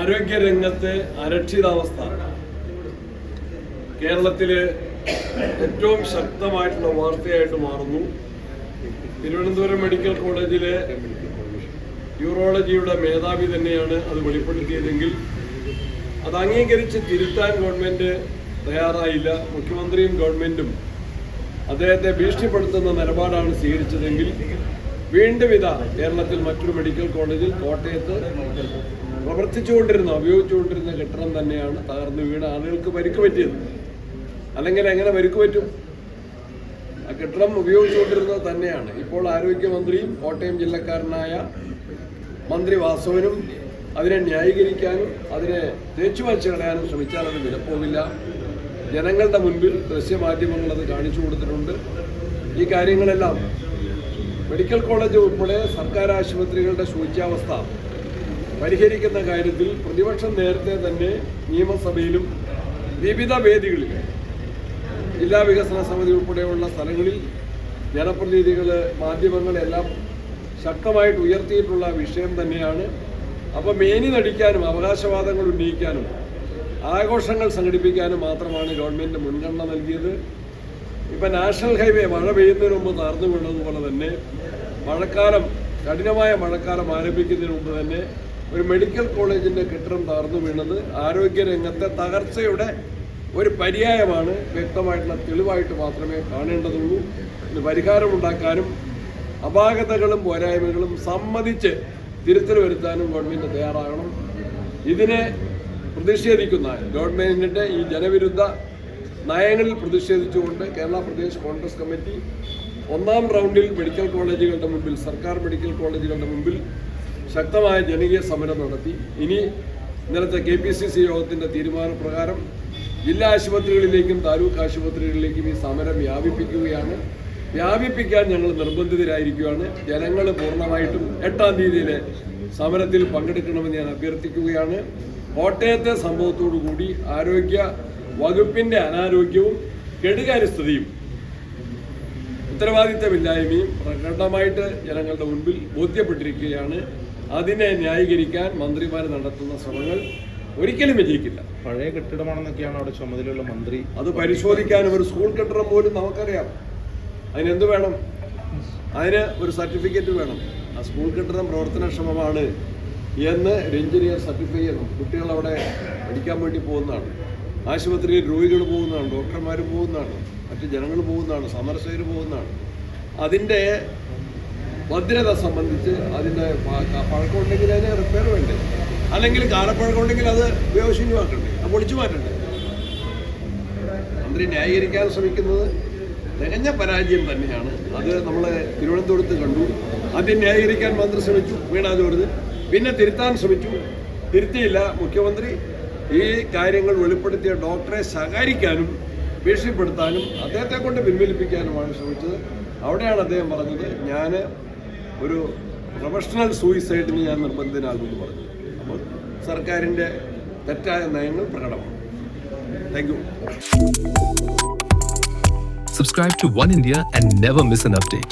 ആരോഗ്യരംഗത്തെ അരക്ഷിതാവസ്ഥ. കേരളത്തിലെ ഏറ്റവും ശക്തമായിട്ടുള്ള വാർത്തയായിട്ട് മാറുന്നു. തിരുവനന്തപുരം മെഡിക്കൽ കോളേജിലെ യൂറോളജിയുടെ മേധാവി തന്നെയാണ് അത് വെളിപ്പെടുത്തിയതെങ്കിൽ അത് അംഗീകരിച്ച് തിരുത്താൻ ഗവൺമെന്റ് തയ്യാറായില്ല. മുഖ്യമന്ത്രിയും ഗവൺമെന്റും അദ്ദേഹത്തെ ഭീഷണിപ്പെടുത്തുന്ന നിലപാടാണ് സ്വീകരിച്ചതെങ്കിൽ വീണ്ടും ഇതാ കേരളത്തിൽ മറ്റൊരു മെഡിക്കൽ കോളേജിൽ കോട്ടയത്ത് പ്രവർത്തിച്ചുകൊണ്ടിരുന്ന ഉപയോഗിച്ചുകൊണ്ടിരുന്ന കെട്ടിടം തന്നെയാണ് തകർന്നു വീണ് ആളുകൾക്ക് പരിക്ക് പറ്റിയത്. അല്ലെങ്കിൽ എങ്ങനെ പരിക്ക് പറ്റും? ആ കെട്ടിടം ഉപയോഗിച്ചുകൊണ്ടിരുന്നത് തന്നെയാണ്. ഇപ്പോൾ ആരോഗ്യമന്ത്രിയും കോട്ടയം ജില്ലക്കാരനായ മന്ത്രി വാസവനും അതിനെ ന്യായീകരിക്കാനും അതിനെ തേച്ചുമാച്ച് കളയാനും ശ്രമിച്ചാൽ അത് വിലപ്പോവില്ല. ജനങ്ങളുടെ മുൻപിൽ ദൃശ്യമാധ്യമങ്ങൾ അത് കാണിച്ചു കൊടുത്തിട്ടുണ്ട്. ഈ കാര്യങ്ങളെല്ലാം മെഡിക്കൽ കോളേജ് ഉൾപ്പെടെ സർക്കാർ ആശുപത്രികളുടെ ശൂച്യാവസ്ഥ പരിഹരിക്കുന്ന കാര്യത്തിൽ പ്രതിപക്ഷം നേരത്തെ തന്നെ നിയമസഭയിലും വിവിധ വേദികളിൽ ജില്ലാ വികസന സമിതി ഉൾപ്പെടെയുള്ള സ്ഥലങ്ങളിൽ ജനപ്രതിനിധികൾ മാധ്യമങ്ങളെല്ലാം ശക്തമായിട്ട് ഉയർത്തിയിട്ടുള്ള വിഷയം തന്നെയാണ്. അപ്പോൾ മേനി നടിക്കാനും അവകാശവാദങ്ങൾ ഉന്നയിക്കാനും ആഘോഷങ്ങൾ സംഘടിപ്പിക്കാനും മാത്രമാണ് ഗവൺമെന്റ് മുൻഗണന നൽകിയത്. ഇപ്പം നാഷണൽ ഹൈവേ മഴ പെയ്യുന്നതിന് മുമ്പ് തകർന്നു വീണതുപോലെ തന്നെ മഴക്കാലം കഠിനമായ മഴക്കാലം ആരംഭിക്കുന്നതിന് മുമ്പ് തന്നെ ഒരു മെഡിക്കൽ കോളേജിന്റെ കെട്ടിടം തകർന്നു വീണത്. ആരോഗ്യരംഗത്തെ തകർച്ചയുടെ ഒരു പര്യായമാണ് വ്യക്തമായിട്ടുള്ള തെളിവായിട്ട് മാത്രമേ കാണേണ്ടതുള്ളൂ. ഇത് പരിഹാരമുണ്ടാക്കാനും അപാകതകളും പോരായ്മകളും സമ്മതിച്ച് തിരുത്തൽ വരുത്താനും ഗവൺമെന്റ് തയ്യാറാകണം. ഇതിനെ പ്രതിഷേധിക്കുന്ന ഗവൺമെന്റിന്റെ ഈ ജനവിരുദ്ധ നയങ്ങളിൽ പ്രതിഷേധിച്ചുകൊണ്ട് കേരള പ്രദേശ് കോൺഗ്രസ് കമ്മിറ്റി ഒന്നാം റൗണ്ടിൽ മെഡിക്കൽ കോളേജുകളുടെ മുമ്പിൽ സർക്കാർ മെഡിക്കൽ കോളേജുകളുടെ മുമ്പിൽ ശക്തമായ ജനകീയ സമരം നടത്തി. ഇനി ഇന്നലത്തെ കെ പി സി സി യോഗത്തിന്റെ തീരുമാനപ്രകാരം ജില്ലാ ആശുപത്രികളിലേക്കും താലൂക്ക് ആശുപത്രികളിലേക്കും ഈ സമരം വ്യാപിപ്പിക്കുകയാണ്. വ്യാപിപ്പിക്കാൻ ഞങ്ങൾ നിർബന്ധിതരായിരിക്കുകയാണ്. ജനങ്ങൾ പൂർണമായിട്ടും എട്ടാം തീയതിയിലെ സമരത്തിൽ പങ്കെടുക്കണമെന്ന് ഞാൻ അഭ്യർത്ഥിക്കുകയാണ്. കോട്ടയത്തെ സംഭവത്തോടു കൂടി ആരോഗ്യ വകുപ്പിന്റെ അനാരോഗ്യവും കെടുകാര്യസ്ഥതയും ഉത്തരവാദിത്തമില്ലായ്മയും പ്രകടമായിട്ട് ജനങ്ങളുടെ മുൻപിൽ ബോധ്യപ്പെട്ടിരിക്കുകയാണ്. അതിനെ ന്യായീകരിക്കാൻ മന്ത്രിമാർ നടത്തുന്ന ശ്രമങ്ങൾ ഒരിക്കലും വിജയിക്കില്ല. പഴയ കെട്ടിടമാണെന്നൊക്കെയാണ് അവിടെ ചുമതലയുള്ള മന്ത്രി അത് പരിശോധിക്കാൻ ഒരു സ്കൂൾ കെട്ടിടം പോലും നമുക്കറിയാം. അതിനെന്ത് വേണം? അതിന് ഒരു സർട്ടിഫിക്കറ്റ് വേണം. ആ സ്കൂൾ കെട്ടിടം പ്രവർത്തനക്ഷമമാണ് എന്ന് ഒരു എഞ്ചിനീയർ സർട്ടിഫൈ ചെയ്യണം. കുട്ടികൾ അവിടെ പഠിക്കാൻ വേണ്ടി പോകുന്നതാണ്. ആശുപത്രിയിൽ രോഗികൾ പോകുന്നതാണ് ഡോക്ടർമാർ പോകുന്നതാണ് മറ്റ് ജനങ്ങൾ പോകുന്നതാണ് സമരസേവർ പോകുന്നതാണ്. അതിന്റെ ഭദ്രത സംബന്ധിച്ച് അതിന്റെ പഴക്കമുണ്ടെങ്കിൽ അതിന് റിപ്പയർ വേണ്ടേ? അല്ലെങ്കിൽ കാലപ്പഴക്കമുണ്ടെങ്കിൽ അത് ഉപയോഗശൂന്യമാക്കണ്ടേ അത് പൊളിച്ചു മാറ്റണ്ടേ? മന്ത്രി ന്യായീകരിക്കാൻ ശ്രമിക്കുന്നത് തികഞ്ഞ പരാജയം തന്നെയാണ്. അത് നമ്മൾ തിരുവനന്തപുരത്ത് കണ്ടു. ആദ്യം ന്യായീകരിക്കാൻ മന്ത്രി ശ്രമിച്ചു വീണാ പിന്നെ തിരുത്താൻ ശ്രമിച്ചു. തിരുത്തിയില്ല മുഖ്യമന്ത്രി. ഈ കാര്യങ്ങൾ വെളിപ്പെടുത്തിയ ഡോക്ടറെ സഹായിക്കാനും ഭീഷണിപ്പെടുത്താനും അദ്ദേഹത്തെ കൊണ്ട് പിൻവലിപ്പിക്കാനുമാണ് ശ്രമിച്ചത്. അവിടെയാണ് അദ്ദേഹം പറഞ്ഞത് ഞാൻ ഒരു പ്രൊഫഷണൽ സൂയിസൈഡിന് ഞാൻ നിർബന്ധിതനാകുമെന്ന് പറഞ്ഞു. അപ്പോൾ സർക്കാരിന്റെ തെറ്റായ നയങ്ങൾ പ്രകടമാണ്. Thank you Subscribe to One India and never miss an update.